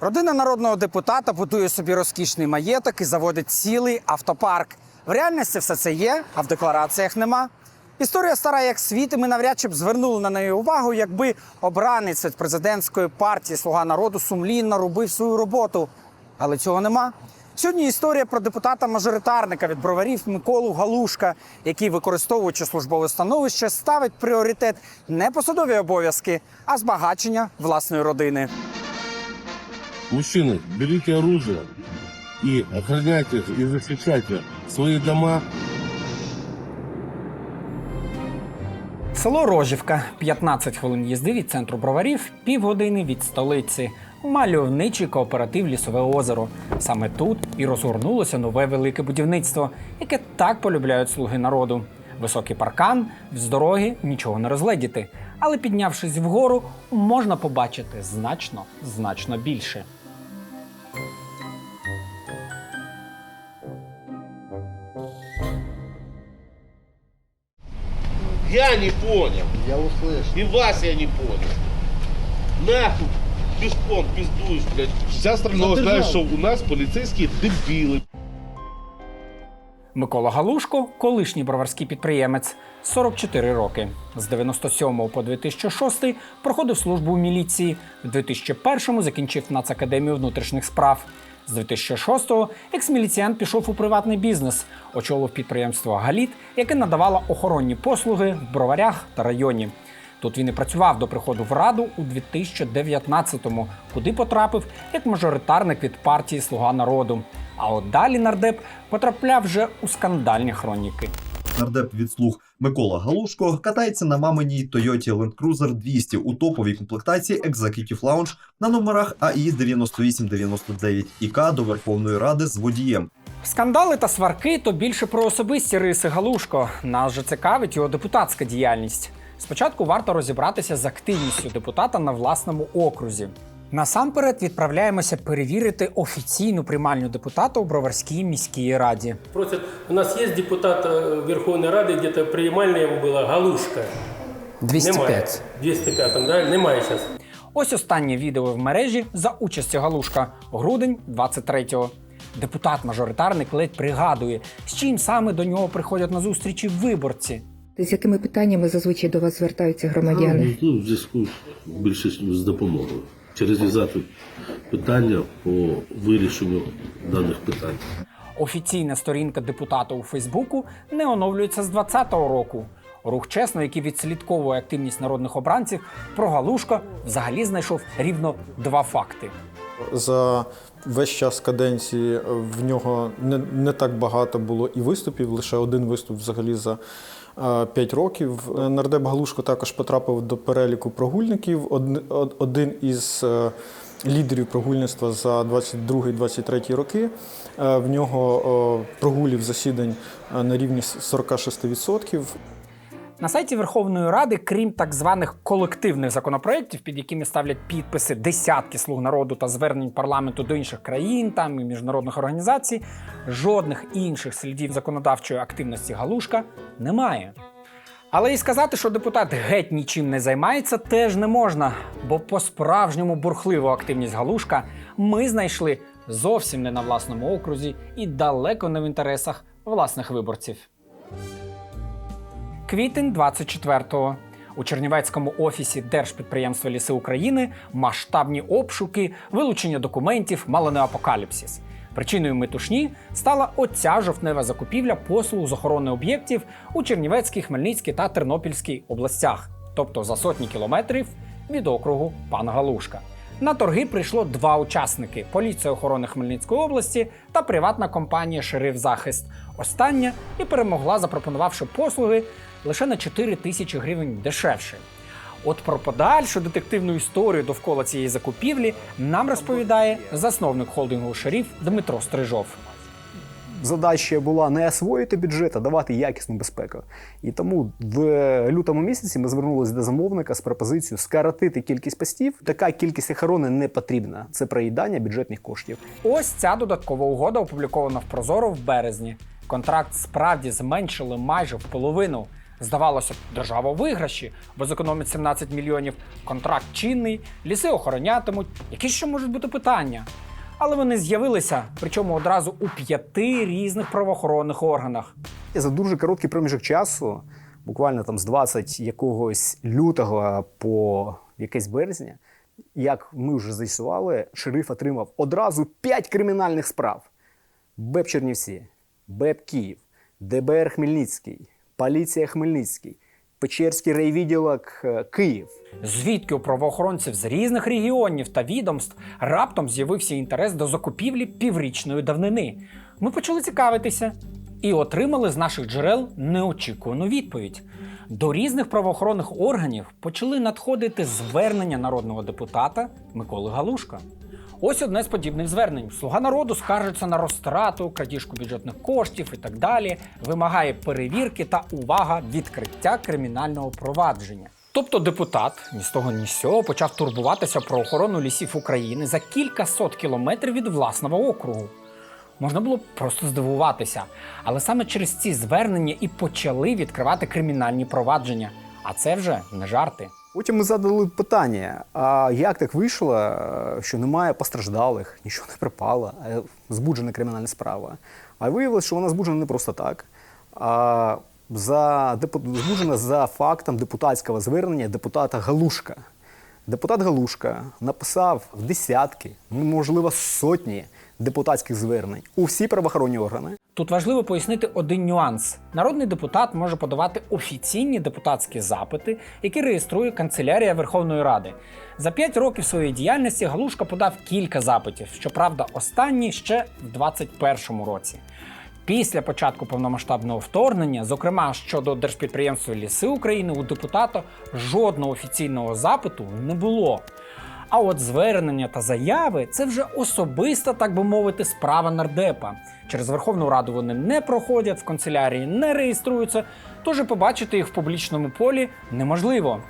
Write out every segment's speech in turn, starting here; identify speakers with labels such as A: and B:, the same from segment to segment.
A: Родина народного депутата будує собі розкішний маєток і заводить цілий автопарк. В реальності все це є, а в деклараціях нема. Історія стара як світ, і ми навряд чи б звернули на неї увагу, якби обранець від президентської партії Слуга народу сумлінно робив свою роботу. Але цього нема. Сьогодні історія про депутата-мажоритарника від броварів Миколу Галушка, який, використовуючи службове становище, ставить пріоритет не посадові обов'язки, а збагачення власної родини.
B: Мужчины, берите оружие и охраняйте и защищайте свои дома.
A: Село Рожівка 15 хвилин їзди від центру броварів, півгодини від столиці. Мальовничий кооператив Лісове озеро. Саме тут і розгорнулося нове велике будівництво, яке так полюбляють слуги народу. Високий паркан, з дороги нічого не розгледіти. Але піднявшись вгору, можна побачити значно, значно більше.
B: Я не понял.
C: Я услышал.
B: И вас я не понял. Нахуй пешком пиздуешь, блядь. Вся страна знает, что у нас полицейские дебилы.
A: Микола Галушко, колишній броварський підприємець, 44 роки. З 97 по 2006 проходив службу у міліції. В 2001 закінчив Нацакадемію внутрішніх справ. З 2006-го екс-міліціянт пішов у приватний бізнес, очолив підприємство Галіт, яке надавало охоронні послуги в броварях та районі. Тут він і працював до приходу в раду у 2019-му, куди потрапив як мажоритарник від партії Слуга народу. А от далі нардеп потрапляв вже у скандальні хроніки.
D: Нардеп від слуг Микола Галушко катається на маминій Toyota Land Cruiser 200 у топовій комплектації Executive Lounge на номерах АІ 9899 ІК до Верховної Ради з водієм.
A: Скандали та сварки то більше про особисті риси Галушко. Нас же цікавить його депутатська діяльність. Спочатку варто розібратися з активністю депутата на власному окрузі. Насамперед відправляємося перевірити офіційну приймальню депутата у Броварській міській раді.
E: Просят, у нас есть депутат э, Верховной Рады, где-то приемальная его была, Галушка. Немає.
A: 205.
E: 205, да? Немає зараз.
A: Ось останнє відео в мережі за участю Галушка. Грудень 23-го. Депутат-мажоритарник ледь пригадує, з чим саме до нього приходять на зустрічі виборці.
F: З якими питаннями зазвичай до вас звертаються громадяни?
B: Ну, в зв'язку більше з допомогою. Через візати питання по вирішенню даних питань.
A: Офіційна сторінка депутата у Фейсбуку не оновлюється з 2020 року. Рух чесно, який відслідковує активність народних обранців, про Галушка взагалі знайшов рівно два факти.
G: За весь час каденції в нього не, не так багато було і виступів, лише один виступ взагалі за 5 років. Е, Нардеп Галушко також потрапив до переліку прогульників. Од- од- Один із е, лідерів прогульництва за 22-23 роки. Е, В нього прогулів засідань на рівні 46%.
A: На сайті Верховної Ради, крім так званих колективних законопроєктів, під якими ставлять підписи десятки слуг народу та звернень парламенту до інших країн там і міжнародних організацій, жодних інших слідів законодавчої активності Галушка немає. Але і сказати, що депутат геть нічим не займається, теж не можна, бо по-справжньому бурхливу активність Галушка ми знайшли зовсім не на власному окрузі і далеко не в інтересах власних виборців. Квітень 24-го. У Чернівецькому офісі Держпідприємства Ліси України масштабні обшуки, вилучення документів, мало не апокаліпсис. Причиною метушні стала оця жовтнева закупівля послуг з охорони об'єктів у Чернівецькій, Хмельницькій та Тернопільській областях, тобто за сотні кілометрів від округу пана Галушка. На торги прийшло два учасники: поліція охорони Хмельницької області та приватна компанія Шериф Захист. Остання і перемогла, запропонувавши послуги лише на 4 тисячі гривень дешевше. От про подальшу детективну історію довкола цієї закупівлі нам розповідає засновник холдингу Шериф Дмитро Стрижов.
H: Задача була не освоїти бюджет, а давати якісну безпеку. І тому в лютому місяці ми звернулися до замовника з пропозицією скоротити кількість постів. Така кількість охорони не потрібна. Це проїдання бюджетних коштів.
A: Ось ця додаткова угода опублікована в Прозоро в березні. Контракт справді зменшили майже в половину. Здавалося б, держава виграші, бо зекономить 17 мільйонів, контракт чинний, ліси охоронятимуть. Які ще можуть бути питання? Але вони з'явилися, причому одразу у п'яти різних правоохоронних органах.
H: І за дуже короткий проміжок часу, буквально там з 20 якогось лютого по якесь березня, як ми вже з'ясували, шериф отримав одразу 5 кримінальних справ: БЕП Чернівці, БЕП Київ, ДБР Хмельницький, Поліція Хмельницький, Печерський райвідділок е, Київ.
A: Звідки у правоохоронців з різних регіонів та відомств раптом з'явився інтерес до закупівлі піврічної давнини. Ми почали цікавитися і отримали з наших джерел неочікувану відповідь. До різних правоохоронних органів почали надходити звернення народного депутата Миколи Галушка. Ось одне з подібних звернень. Слуга народу скаржиться на розтрату, крадіжку бюджетних коштів і так далі. Вимагає перевірки та увага відкриття кримінального провадження. Тобто депутат ні з того ні з сього почав турбуватися про охорону лісів України за кілька сот кілометрів від власного округу. Можна було б просто здивуватися, але саме через ці звернення і почали відкривати кримінальні провадження. А це вже не жарти.
H: Потім ми задали питання: а як так вийшло, е, що немає постраждалих, нічого не припало, а збуджена кримінальна справа. А виявилось, що вона збуджена не просто так, а за, збуджена за фактом депутатського звернення депутата Галушка. Депутат Галушка написав десятки, ну, можливо, сотні депутатських звернень у всі правоохоронні органи.
A: Тут важливо пояснити один нюанс: народний депутат може подавати офіційні депутатські запити, які реєструє канцелярія Верховної Ради. За 5 років своєї діяльності Галушка подав кілька запитів. Щоправда, останні ще в 2021 році. Після початку повномасштабного вторгнення, зокрема щодо держпідприємства Ліси України, у депутата жодного офіційного запиту не було. А от звернення та заяви це вже особиста, так би мовити, справа нардепа. Через Верховну Раду вони не проходять, в канцелярії не реєструються, тож побачити їх в публічному полі неможливо.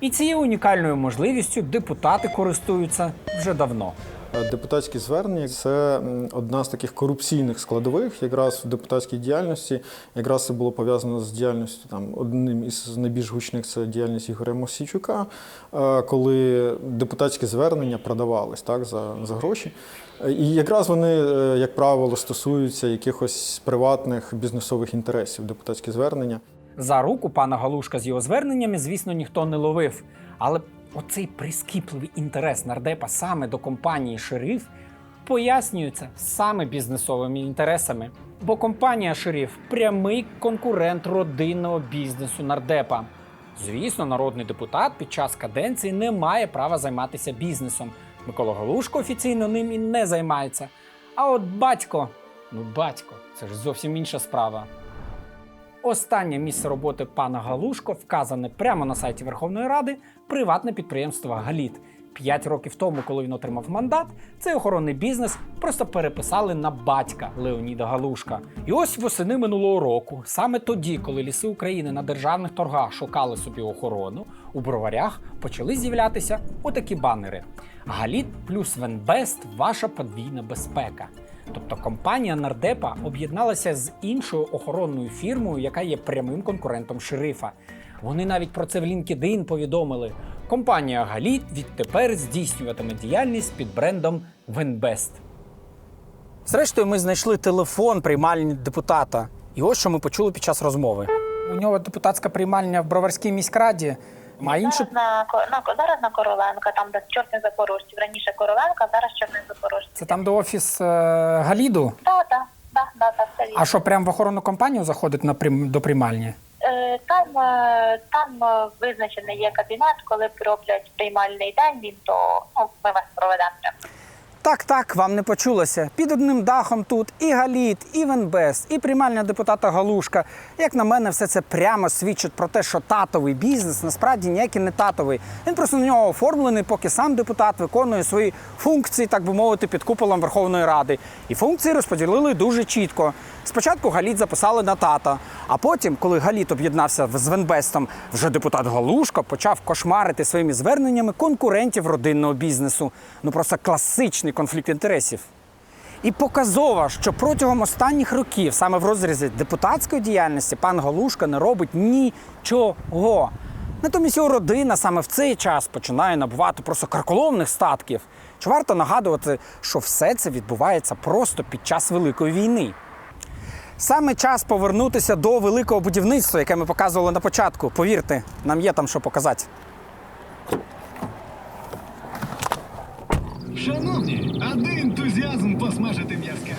A: І цією унікальною можливістю депутати користуються вже давно.
G: Депутатські звернення це одна з таких корупційних складових, якраз в депутатській діяльності. Якраз це було пов'язано з діяльністю там одним із найбільш гучних це діяльність Ігоря Мосійчука, е, коли депутатські звернення продавались так за, за гроші. І якраз вони, е, як правило, стосуються якихось приватних бізнесових інтересів. Депутатські звернення.
A: За руку пана Галушка з його зверненнями, звісно, ніхто не ловив. Але оцей прискіпливий інтерес нардепа саме до компанії Шериф пояснюється саме бізнесовими інтересами. Бо компанія Шериф прямий конкурент родинного бізнесу нардепа. Звісно, народний депутат під час каденції не має права займатися бізнесом. Микола Галушко офіційно ним і не займається. А от батько, ну батько, це ж зовсім інша справа. Останнє місце роботи пана Галушко вказане прямо на сайті Верховної Ради приватне підприємство Галіт. П'ять років тому, коли він отримав мандат, цей охоронний бізнес просто переписали на батька Леоніда Галушка. І ось восени минулого року, саме тоді, коли ліси України на державних торгах шукали собі охорону, у броварях почали з'являтися отакі банери: Галіт плюс Венбест ваша подвійна безпека. Тобто компанія Нардепа об'єдналася з іншою охоронною фірмою, яка є прямим конкурентом шерифа. Вони навіть про це в LinkedIn повідомили. Компанія Галіт відтепер здійснюватиме діяльність під брендом Венбест. Зрештою, ми знайшли телефон приймальні депутата. І ось що ми почули під час розмови. У нього депутатська приймальня в Броварській міськраді, а інше
C: Зараз на, на, зараз на Короленка, там де чорний запорожців. Раніше Короленка, зараз чорний запорожців.
A: це там, де офіс е, Галіду.
C: Так, так, так, так, так, все вірно.
A: А що, прямо в охоронну компанію заходить на прим... до приймальні?
C: Е, Там, е, там е, визначений є кабінет, коли роблять приймальний день, він то ну, ми вас проведемо.
A: Так, так, вам не почулося. Під одним дахом тут і Галіт, і Венбест, і приймальня депутата Галушка. Як на мене, все це прямо свідчить про те, що татовий бізнес насправді ніякий не татовий. Він просто на нього оформлений, поки сам депутат виконує свої функції, так би мовити, під куполом Верховної Ради. І функції розподілили дуже чітко. Спочатку Галіт записали на тата, а потім, коли Галіт об'єднався з Венбестом, вже депутат Галушко почав кошмарити своїми зверненнями конкурентів родинного бізнесу. Ну просто класичний конфлікт інтересів. І показово, що протягом останніх років, саме в розрізі депутатської діяльності, пан Галушка не робить нічого. Натомість його родина саме в цей час починає набувати просто карколомних статків. Чи варто нагадувати, що все це відбувається просто під час Великої війни? Саме час повернутися до великого будівництва, яке ми показували на початку. Повірте, нам є там що показати.
I: Шановні, а де ентузіазм посмажити м'язка?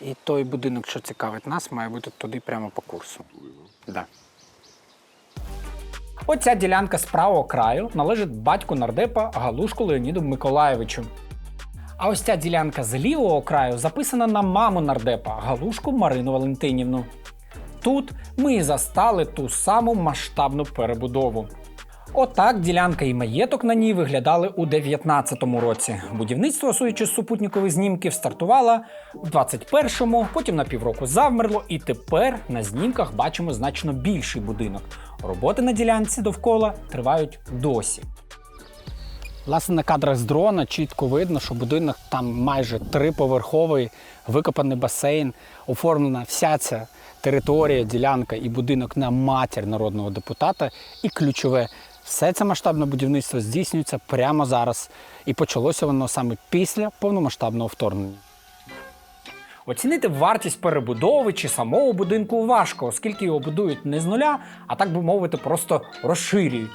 A: І той будинок, що цікавить нас, має бути туди прямо по курсу. Да. Оця ділянка з правого краю належить батьку нардепа Галушку Леоніду Миколаєвичу. А ось ця ділянка з лівого краю записана на маму нардепа Галушку Марину Валентинівну. Тут ми і застали ту саму масштабну перебудову. Отак ділянка і маєток на ній виглядали у 19-му році. Будівництво, судячи з супутникових знімків, стартувало в 21-му, потім на півроку завмерло, і тепер на знімках бачимо значно більший будинок. Роботи на ділянці довкола тривають досі. Власне, на кадрах з дрона чітко видно, що будинок там майже триповерховий, викопаний басейн, оформлена вся ця територія, ділянка і будинок на матір народного депутата. І ключове, все це масштабне будівництво здійснюється прямо зараз. І почалося воно саме після повномасштабного вторгнення. Оцінити вартість перебудови чи самого будинку важко, оскільки його будують не з нуля, а так би мовити, просто розширюють.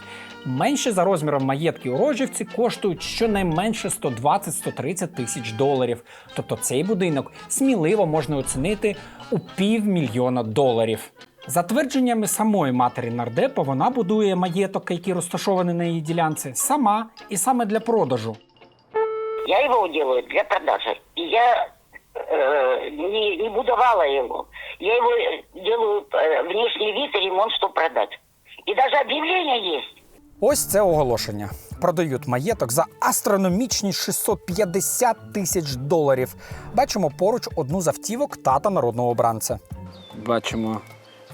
A: Менше за розміром маєтки у Рожівці коштують щонайменше 120-130 тисяч доларів. Тобто цей будинок сміливо можна оцінити у півмільйона доларів. За твердженнями самої матері нардепа, вона будує маєток, який розташований на її ділянці, сама і саме для продажу.
J: Я его делаю для продажи. И я э, не, не будовала его. Я его э, делаю э, внешний вид и ремонт, чтобы продать. И даже объявление есть.
A: Ось це оголошення. Продають маєток за астрономічні 650 тисяч доларів. Бачимо поруч одну з автівок тата народного обранця. Бачимо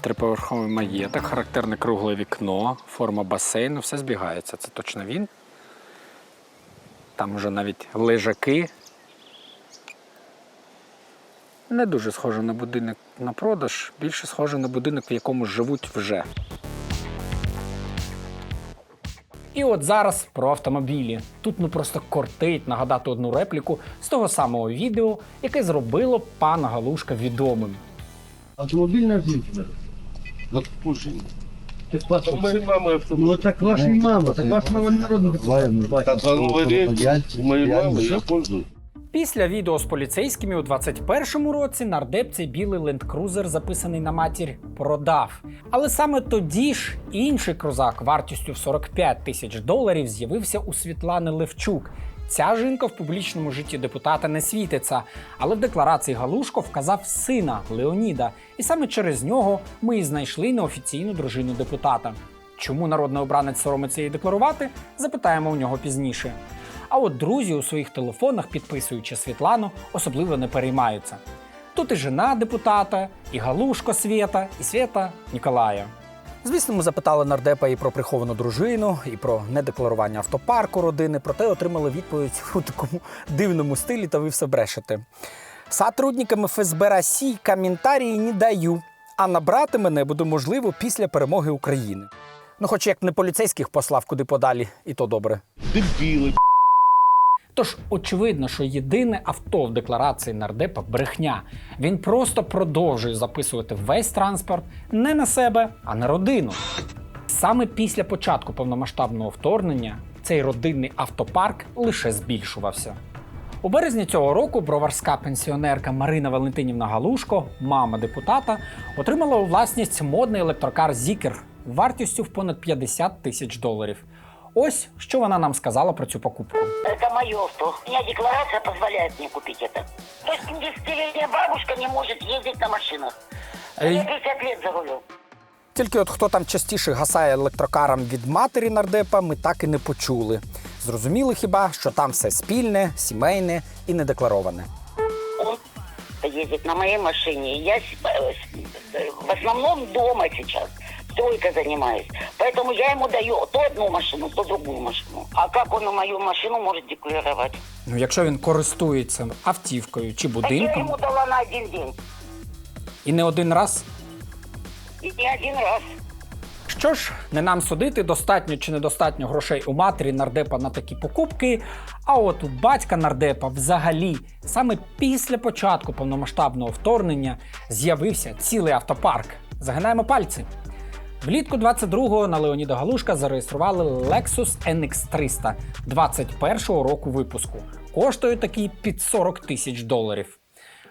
A: триповерховий маєток, характерне кругле вікно, форма басейну, все збігається. Це точно він. Там вже навіть лежаки. Не дуже схоже на будинок на продаж, більше схоже на будинок, в якому живуть вже. І от зараз про автомобілі. Тут ну просто кортить нагадати одну репліку з того самого відео, яке зробило пана Галушка відомим.
B: Автомобильная жизнь. Вот слушай. У моей мамы автомобиль.
K: Ну так ваша мама, так ваша мама народна
B: Так, а новый рейс у моей мамы я пользуюсь.
A: Після відео з поліцейськими у 21-му році нардеп цей білий ленд-крузер, записаний на матір, продав. Але саме тоді ж інший крузак вартістю в 45 тисяч доларів з'явився у Світлани Левчук. Ця жінка в публічному житті депутата не світиться, але в декларації Галушко вказав сина Леоніда, і саме через нього ми і знайшли неофіційну дружину депутата. Чому народний обранець соромиться її декларувати, запитаємо у нього пізніше. А от друзі у своїх телефонах, підписуючи Світлану, особливо не переймаються. Тут і жена депутата, і Галушко Свєта, і Свєта Ніколая. Звісно, ми запитали нардепа і про приховану дружину, і про недекларування автопарку родини, проте отримали відповідь у такому дивному стилі, та ви все брешете. Сотрудникам ФСБ Росії коментарі не даю, а набрати мене буде можливо після перемоги України. Ну, хоч як не поліцейських послав куди подалі, і то добре.
B: Дебилы,
A: Тож очевидно, що єдине авто в декларації нардепа брехня. Він просто продовжує записувати весь транспорт не на себе, а на родину. Саме після початку повномасштабного вторгнення цей родинний автопарк лише збільшувався. У березні цього року броварська пенсіонерка Марина Валентинівна Галушко, мама депутата, отримала у власність модний електрокар Зікер вартістю в понад 50 тисяч доларів. Ось що вона нам сказала про цю покупку.
J: Это мое авто. У меня декларация позволяет мне купить это. То есть 50-летняя бабушка не может ездить на машинах.
A: Ей.
J: Я 50 лет за рулем.
A: Тільки от хто там частіше гасає електрокаром від матері нардепа, ми так і не почули. Зрозуміли хіба, що там все спільне, сімейне і недеклароване.
J: Он ездит на моей машине. Я с- э, с- в основном дома сейчас. стройкой занимаюсь. Поэтому я ему даю то одну машину, то другую машину. А как он мою машину может декларировать?
A: Ну, якщо він користується автівкою чи
J: Так я
A: будинком
J: ему дала на один день.
A: і не один раз,
J: И не один раз.
A: Що ж, не нам судити, достатньо чи недостатньо грошей у матері нардепа на такі покупки. А от у батька нардепа взагалі саме після початку повномасштабного вторгнення з'явився цілий автопарк. Загинаємо пальці. Влітку 22-го на Леоніда Галушка зареєстрували Lexus NX 300 21-го року випуску. Коштує такий під 40 тисяч доларів.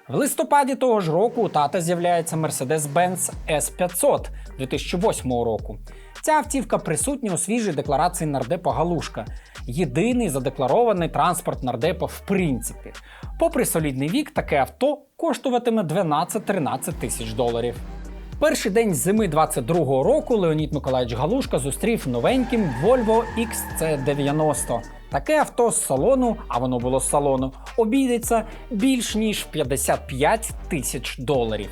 A: В листопаді того ж року у тата з'являється Mercedes-Benz S500 2008 року. Ця автівка присутня у свіжій декларації нардепа Галушка. Єдиний задекларований транспорт нардепа в принципі. Попри солідний вік, таке авто коштуватиме 12-13 тисяч доларів. Перший день зими 22-го року Леонід Миколаївич Галушка зустрів новеньким Volvo XC90. Таке авто з салону, а воно було з салону, обійдеться більш ніж 55 тисяч доларів.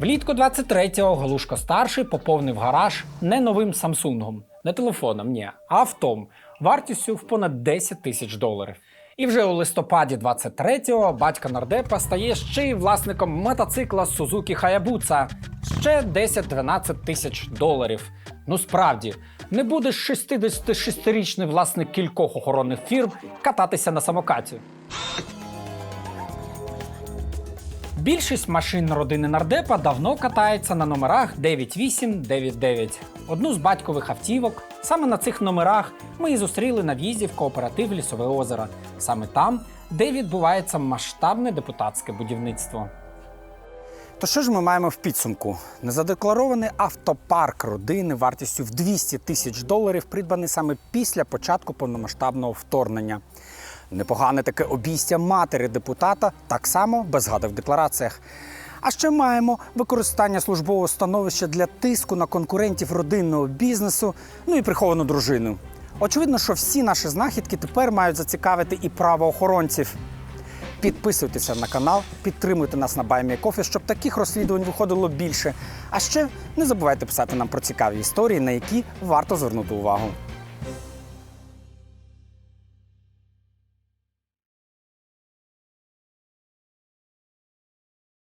A: Влітку 23-го Галушка старший поповнив гараж не новим Самсунгом, не телефоном, ні, а автом вартістю в понад 10 тисяч доларів. І вже у листопаді 23-го батька нардепа стає ще й власником мотоцикла Suzuki Hayabusa. Ще 10-12 тисяч доларів. Ну справді, не будеш 66-річний власник кількох охоронних фірм кататися на самокаті. Більшість машин родини нардепа давно катається на номерах 9899. Одну з батькових автівок. Саме на цих номерах ми і зустріли на в'їзді в кооператив Лісове озеро. Саме там, де відбувається масштабне депутатське будівництво. То що ж ми маємо в підсумку? Незадекларований автопарк родини вартістю в 200 тисяч доларів, придбаний саме після початку повномасштабного вторгнення. Непогане таке обійстя матері депутата, так само без згадок в деклараціях. А ще маємо використання службового становища для тиску на конкурентів родинного бізнесу, ну і приховану дружину. Очевидно, що всі наші знахідки тепер мають зацікавити і правоохоронців. Підписуйтеся на канал, підтримуйте нас на BuyMeCoffee, щоб таких розслідувань виходило більше. А ще не забувайте писати нам про цікаві історії, на які варто звернути увагу.